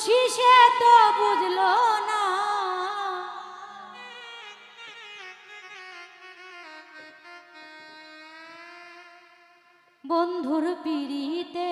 খুশি সে তো বুঝলো না। বন্ধুর পিড়িতে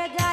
chegar.